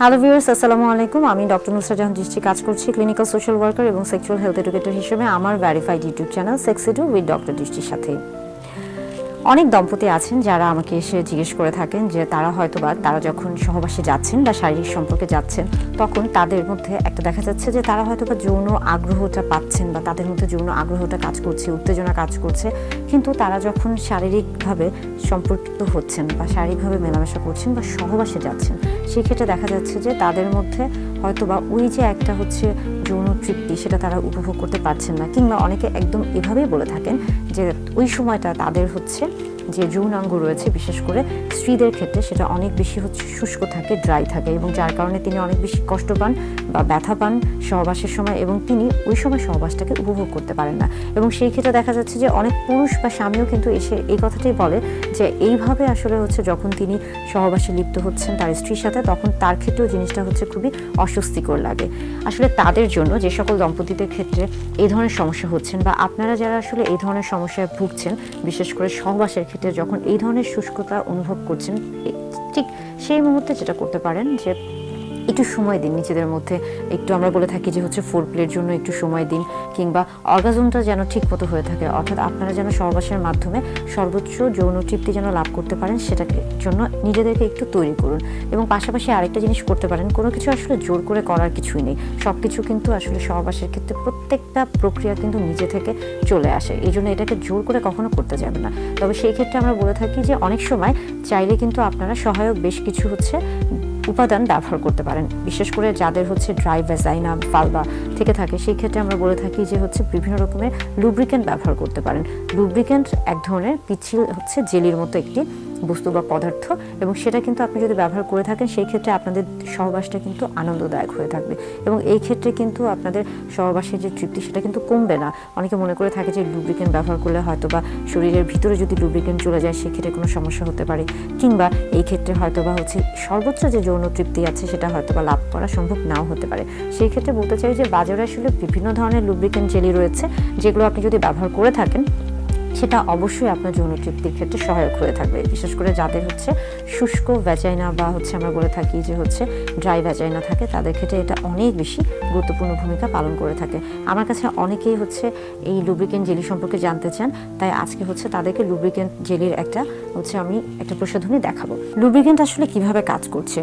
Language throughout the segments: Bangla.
হ্যালো ভিউয়ার্স আসসালামু আলাইকুম। আমি ডক্টর নুসরা দৃষ্টি কাজ করছি ক্লিনিক্যাল সোশ্যাল ওয়ার্কার এবং সেক্সুয়াল হেলথ এডুকেটর হিসেবে আমার verified YouTube channel sex edu with doctor দৃষ্টির সাথে। অনেক দম্পতি আছেন যারা আমাকে এসে জিজ্ঞেস করে থাকেন যে তারা হয়তো বা তারা যখন সহবাসে যাচ্ছেন বা শারীরিক সম্পর্কে যাচ্ছেন, তখন তাদের মধ্যে একটা দেখা যাচ্ছে যে তারা হয়তো বা যৌন আগ্রহটা পাচ্ছেন বা তাদের মধ্যে যৌন আগ্রহটা কাজ করছে, উত্তেজনা কাজ করছে। কিন্তু তারা যখন শারীরিকভাবে সম্পর্কিত হচ্ছেন বা শারীরিকভাবে মেলামেশা করছেন বা সহবাসে যাচ্ছেন, সেক্ষেত্রে দেখা যাচ্ছে যে তাদের মধ্যে হয়তোবা ওই যে একটা হচ্ছে যৌন তৃপ্তি সেটা তারা উপভোগ করতে পারছেন না। কিংবা অনেকে একদম এভাবেই বলে থাকেন যে ওই সময়টা তাদের হচ্ছে যে যৌনাঙ্গ রয়েছে, বিশেষ করে স্ত্রীদের ক্ষেত্রে সেটা অনেক বেশি হচ্ছে, শুষ্ক থাকে ড্রাই থাকে এবং যার কারণে তিনি অনেক বেশি কষ্ট পান বা ব্যথা পান সহবাসের সময় এবং তিনি ওই সময় সহবাসটাকে উপভোগ করতে পারেন না। এবং সেই ক্ষেত্রে দেখা যাচ্ছে যে অনেক পুরুষ বা স্বামীও কিন্তু এসে এই কথাটাই বলে যে এইভাবে আসলে হচ্ছে যখন তিনি সহবাসে লিপ্ত হচ্ছেন তার স্ত্রীর সাথে, তখন তার ক্ষেত্রেও জিনিসটা হচ্ছে খুবই অস্বস্তিকর লাগে। আসলে তাদের জন্য যে সকল দম্পতিদের ক্ষেত্রে এই ধরনের সমস্যা হচ্ছেন বা আপনারা যারা আসলে এই ধরনের সমস্যায় ভুগছেন, বিশেষ করে সহবাসের ক্ষেত্রে যখন এই ধরনের শুষ্কতা অনুভব করছেন ঠিক সেই মুহূর্তে যেটা করতে পারেন যে একটু সময় দিন নিজেদের মধ্যে। একটু আমরা বলে থাকি যে হচ্ছে ফোর প্লের জন্য একটু সময় দিন কিংবা অর্গাজমটা যেন ঠিক মতো হয়ে থাকে। অর্থাৎ আপনারা যেন সহবাসের মাধ্যমে সর্বোচ্চ যৌন তৃপ্তি যেন লাভ করতে পারেন, সেটাকে জন্য নিজেদেরকে একটু তৈরি করুন। এবং পাশাপাশি আরেকটা জিনিস করতে পারেন, কোনো কিছু আসলে জোর করে করার কিছুই নেই। সব কিছু কিন্তু আসলে সহবাসের ক্ষেত্রে প্রত্যেকটা প্রক্রিয়া কিন্তু নিজে থেকে চলে আসে। এই জন্য এটাকে জোর করে কখনো করতে যাবে না। তবে সেই ক্ষেত্রে আমরা বলে থাকি যে অনেক সময় চাইলে কিন্তু আপনারা সহায়ক বেশ কিছু হচ্ছে উপাদান ব্যবহার করতে পারেন। বিশেষ করে যাদের হচ্ছে ড্রাই ভ্যাজাইনা ফালবা থেকে থাকে, সেই ক্ষেত্রে আমরা বলে থাকি যে হচ্ছে বিভিন্ন রকমের লুব্রিকেন্ট ব্যবহার করতে পারেন। লুব্রিকেন্ট এক ধরনের পিছিল হচ্ছে জেলির মতো একটি বস্তু বা পদার্থ এবং সেটা কিন্তু আপনি যদি ব্যবহার করে থাকেন, সেই ক্ষেত্রে আপনাদের সহবাসটা কিন্তু আনন্দদায়ক হয়ে থাকবে। এবং এই ক্ষেত্রে কিন্তু আপনাদের সহবাসের যে তৃপ্তি, সেটা কিন্তু কমবে না। অনেকে মনে করে থাকে যে লুব্রিকেন্ট ব্যবহার করলে হয়তো বা শরীরের ভিতরে যদি লুব্রিকেন্ট চলে যায়, সেক্ষেত্রে কোনো সমস্যা হতে পারে। কিংবা এই ক্ষেত্রে হয়তো বা হচ্ছে সর্বোচ্চ যে যৌন তৃপ্তি আছে, সেটা হয়তো বা লাভ করা সম্ভব নাও হতে পারে। সেই ক্ষেত্রে বলতে চাই যে বাজারে আসলে বিভিন্ন ধরনের লুব্রিকেন্ট জেলি রয়েছে, যেগুলো আপনি যদি ব্যবহার করে থাকেন সেটা অবশ্যই আপনার যৌন তৃপ্তির ক্ষেত্রে সহায়ক হয়ে থাকবে। বিশেষ করে যাদের হচ্ছে শুষ্ক ভ্যাজাইনা বা হচ্ছে আমরা বলে থাকি যে হচ্ছে ড্রাই ভ্যাজাইনা থাকে, তাদের ক্ষেত্রে এটা অনেক বেশি গুরুত্বপূর্ণ ভূমিকা পালন করে থাকে। আমার কাছে অনেকেই হচ্ছে এই লুব্রিকেন্ট জেলি সম্পর্কে জানতে চান, তাই আজকে হচ্ছে তাদেরকে লুব্রিকেন্ট জেলির একটা হচ্ছে আমি একটা প্রসাধনী দেখাবো। লুব্রিকেন্ট আসলে কীভাবে কাজ করছে?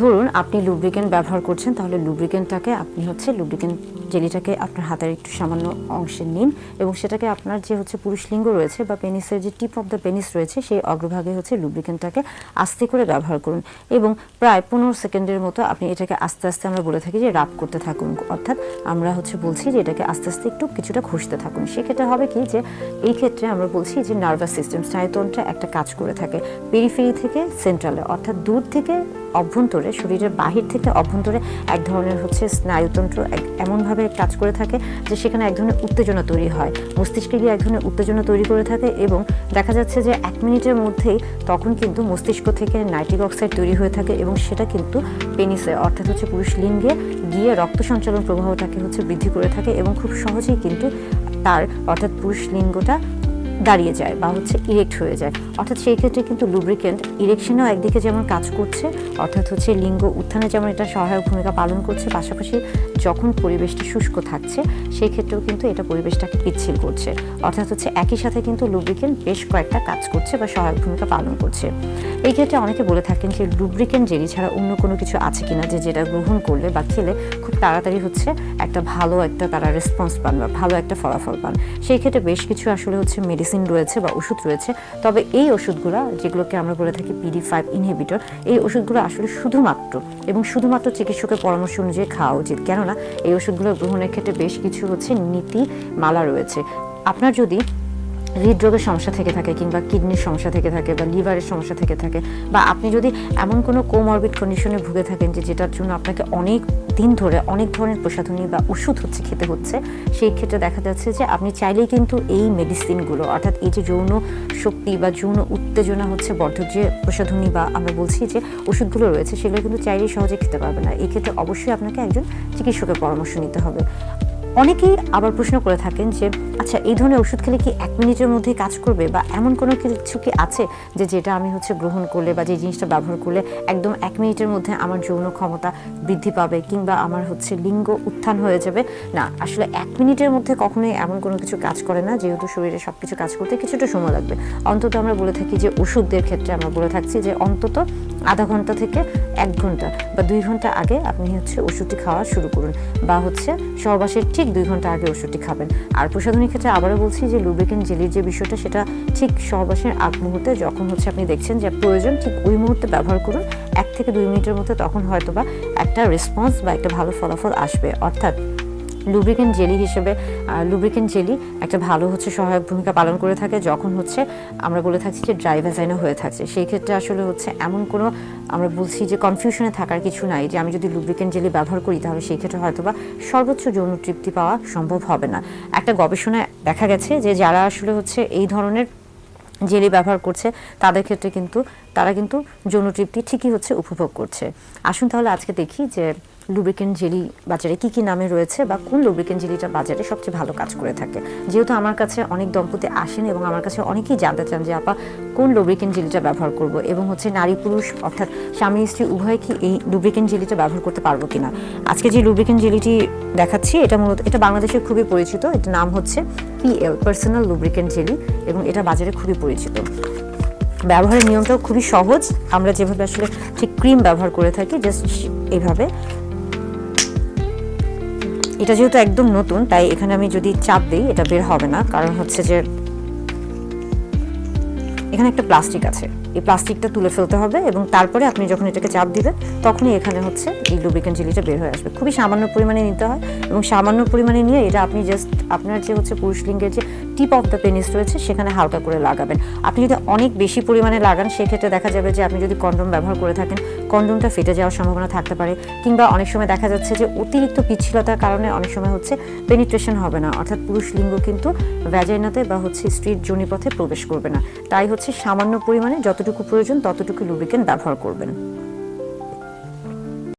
ধরুন আপনি লুব্রিকেন্ট ব্যবহার করছেন, তাহলে লুব্রিকেন্টটাকে আপনি হচ্ছে লুব্রিকেন্ট জেলিটাকে আপনার হাতের একটু সামান্য অংশে নিন এবং সেটাকে আপনার যে হচ্ছে পুরুষ লিঙ্গ রয়েছে বা পেনিসের যে টিপ অফ দ্য পেনিস রয়েছে, সেই অগ্রভাগে হচ্ছে লুব্রিকেন্টটাকে আস্তে করে ব্যবহার করুন এবং প্রায় পনেরো সেকেন্ডের মতো আপনি এটাকে আস্তে আস্তে আমরা বলে থাকি যে রাব করতে থাকুন। অর্থাৎ আমরা হচ্ছে বলছি যে এটাকে আস্তে আস্তে একটু কিছুটা ঘষতে থাকুন। সেক্ষেত্রে হবে কি যে এই ক্ষেত্রে আমরা বলছি যে নার্ভাস সিস্টেম স্নায়ুতন্ত্রে একটা কাজ করে থাকে। পেরিফেরি থেকে সেন্ট্রালে অর্থাৎ দূর থেকে অভ্যন্তরে, শরীরের বাহির থেকে অভ্যন্তরে এক ধরনের হচ্ছে স্নায়ুতন্ত্র এমনভাবে কাজ করে থাকে যে সেখানে এক ধরনের উত্তেজনা তৈরি হয়। মস্তিষ্কে গিয়ে এক ধরনের উত্তেজনা তৈরি করে থাকে এবং দেখা যাচ্ছে যে এক মিনিটের মধ্যেই তখন কিন্তু মস্তিষ্ক থেকে নাইট্রিক অক্সাইড তৈরি হয়ে থাকে এবং সেটা কিন্তু পেনিসে, অর্থাৎ হচ্ছে পুরুষ লিঙ্গে গিয়ে রক্ত সঞ্চালন প্রবাহটাকে হচ্ছে বৃদ্ধি করে থাকে এবং খুব সহজেই কিন্তু তার, অর্থাৎ পুরুষ লিঙ্গটা দাঁড়িয়ে যায় বা হচ্ছে ইরেক্ট হয়ে যায়। অর্থাৎ সেই ক্ষেত্রে কিন্তু লুব্রিকেন্ট ইরেকশনেও একদিকে যেমন কাজ করছে, অর্থাৎ হচ্ছে লিঙ্গ উত্থানে যেমন এটা সহায়ক ভূমিকা পালন করছে, পাশাপাশি যখন পরিবেশটা শুষ্ক থাকছে, সেই ক্ষেত্রেও কিন্তু এটা পরিবেশটাকে পিচ্ছিল করছে। অর্থাৎ হচ্ছে একই সাথে কিন্তু লুব্রিকেন্ট বেশ কয়েকটা কাজ করছে বা সহায়ক ভূমিকা পালন করছে। এই ক্ষেত্রে অনেকে বলে থাকেন যে লুব্রিকেন্ট জেলি ছাড়া অন্য কোনো কিছু আছে কিনা যে যেটা গ্রহণ করলে বা খেলে খুব তাড়াতাড়ি হচ্ছে একটা ভালো একটা তারা রেসপন্স পান বা ভালো একটা ফলাফল পান। সেই ক্ষেত্রে বেশ কিছু আসলে হচ্ছে মেডিসিন রয়েছে বা ওষুধ রয়েছে। তবে এই ওষুধগুলো, যেগুলোকে আমরা বলে থাকি পিডি ফাইভ ইনহিবিটর এই ওষুধগুলো আসলে শুধুমাত্র এবং শুধুমাত্র চিকিৎসকের পরামর্শ অনুযায়ী খাওয়া উচিত। কেননা এই ওষুধগুলো গ্রহণের ক্ষেত্রে বেশ কিছু হচ্ছে নীতি মালা রয়েছে। আপনার যদি হৃদরোগের সমস্যা থেকে থাকে কিংবা কিডনির সমস্যা থেকে থাকে বা লিভারের সমস্যা থেকে থাকে বা আপনি যদি এমন কোনো কোমরবিড কন্ডিশনে ভুগে থাকেন যে যেটার জন্য আপনাকে অনেক দিন ধরে অনেক ধরনের প্রসাধনী বা ওষুধ হচ্ছে, খেতে হচ্ছে, সেই ক্ষেত্রে দেখা যাচ্ছে যে আপনি চাইলেই কিন্তু এই মেডিসিনগুলো অর্থাৎ এই যে যৌন শক্তি বা যৌন উত্তেজনা হচ্ছে বর্ধক যে প্রসাধনী বা আমরা বলছি যে ওষুধগুলো রয়েছে, সেগুলো কিন্তু চাইলেই সহজে খেতে পারবে না। এই ক্ষেত্রে অবশ্যই আপনাকে একজন চিকিৎসকের পরামর্শ নিতে হবে। অনেকেই আবার প্রশ্ন করে থাকেন যে আচ্ছা এই ধরনের ওষুধ খেলে কি এক মিনিটের মধ্যে কাজ করবে? বা এমন কোনো কিছু কি আছে যে যেটা আমি হচ্ছে গ্রহণ করলে বা যে জিনিসটা ব্যবহার করলে একদম এক মিনিটের মধ্যে আমার যৌন ক্ষমতা বৃদ্ধি পাবে কিংবা আমার হচ্ছে লিঙ্গ উত্থান হয়ে যাবে? না, আসলে এক মিনিটের মধ্যে কখনোই এমন কোনো কিছু কাজ করে না, যেহেতু শরীরে সব কিছু কাজ করতে কিছুটা সময় লাগবে। অন্তত আমরা বলে থাকি যে ওষুধদের ক্ষেত্রে আমরা বলে থাকছি যে অন্তত আধা ঘণ্টা থেকে এক ঘণ্টা বা দুই ঘণ্টা আগে আপনি হচ্ছে ওষুধটি খাওয়া শুরু করুন। বা হচ্ছে সহবাসের ঠিক দুই ঘণ্টা আগে ওষুধটি খাবেন। আর প্রসাধনীর ক্ষেত্রে আবারও বলছি যে লুব্রিকেন্ট জেলির যে বিষয়টা, সেটা ঠিক সহবাসের আগ মুহূর্তে যখন হচ্ছে আপনি দেখছেন যে প্রয়োজন, ঠিক ওই মুহূর্তে ব্যবহার করুন। এক থেকে দুই মিনিটের মধ্যে তখন হয়তো বা একটা রেসপন্স বা একটা ভালো ফলাফল আসবে। অর্থাৎ লুব্রিকেন্ট জেলি হিসেবে লুব্রিকেন্ট জেলি একটা ভালো হচ্ছে সহায়ক ভূমিকা পালন করে থাকে যখন হচ্ছে আমরা বলে থাকছি যে ড্রাই ভ্যাজাইনা হয়ে থাকছে। সেই ক্ষেত্রে আসলে হচ্ছে এমন কোনো আমরা বলছি যে কনফিউশনে থাকার কিছু নাই যে আমি যদি লুব্রিকেন্ট জেলি ব্যবহার করি তাহলে সেই ক্ষেত্রে হয়তো বা সর্বোচ্চ যৌন তৃপ্তি পাওয়া সম্ভব হবে না। একটা গবেষণায় দেখা গেছে যে যারা আসলে হচ্ছে এই ধরনের জেলি ব্যবহার করছে, তাদের ক্ষেত্রে কিন্তু, তারা কিন্তু যৌন তৃপ্তি ঠিকই হচ্ছে উপভোগ করছে। আসুন তাহলে আজকে দেখি যে লুব্রিকেন্ট জেলি বাজারে কি কি নামে রয়েছে বা কোন লুব্রিকেন্ট জেলিটা বাজারে সবচেয়ে ভালো কাজ করে থাকে? যেহেতু আমার কাছে অনেক দম্পতি আসেন এবং আমার কাছে অনেকেই জানতে চান যে, আপা, কোন লুব্রিকেন্ট জেলিটা ব্যবহার করব? এবং হচ্ছে নারী পুরুষ অর্থাৎ স্বামী স্ত্রী উভয় কি এই লুব্রিকেন্ট জেলিটা ব্যবহার করতে পারব কিনা? আজকে যে লুব্রিকেন্ট জেলিটি দেখাচ্ছি, এটা মূলত, এটা বাংলাদেশে খুবই পরিচিত। এটার নাম হচ্ছে পিএল পার্সোনাল লুব্রিকেন্ট জেলি এবং এটা বাজারে খুবই পরিচিত। ব্যবহারের নিয়মটাও খুবই সহজ। আমরা যেভাবে আসলে ঠিক ক্রিম ব্যবহার করে থাকি জাস্ট এইভাবে এটা যেহেতু একদম নতুন, তাই এখানে আমি যদি চাপ দিই, এটা বের হবে না। কারণ হচ্ছে যে, এখানে একটা প্লাস্টিক আছে। এই প্লাস্টিকটা তুলে ফেলতে হবে এবং তারপরে আপনি যখন এটাকে চাপ দিবেন, তখনই এখানে হচ্ছে এই লুব্রিকেন্ট জেলিটা বের হয়ে আসবে। খুবই সামান্য পরিমাণে নিতে হয় এবং সামান্য পরিমাণে নিয়ে এটা আপনি জাস্ট আপনার যে হচ্ছে পুরুষ লিঙ্গের যে টিপ অফ দ্য পেনিস রয়েছে, সেখানে হালকা করে লাগাবেন। আপনি যদি অনেক বেশি পরিমাণে লাগান, সেক্ষেত্রে দেখা যাবে যে আপনি যদি কন্ডোম ব্যবহার করে থাকেন কন্ডোমটা ফেটে যাওয়ার সম্ভাবনা থাকতে পারে, কিংবা অনেক সময় দেখা যাচ্ছে যে অতিরিক্ত পিচ্ছিলতার কারণে অনেক সময় হচ্ছে পেনিট্রেশন হবে না, অর্থাৎ পুরুষ লিঙ্গ কিন্তু ভ্যাজাইনাতে বা হচ্ছে স্ত্রীর যোনিপথে প্রবেশ করবে না। তাই হচ্ছে সামান্য পরিমাণে যতটুকু প্রয়োজন ততটুকু লুব্রিকেন্ট ব্যবহার করবেন।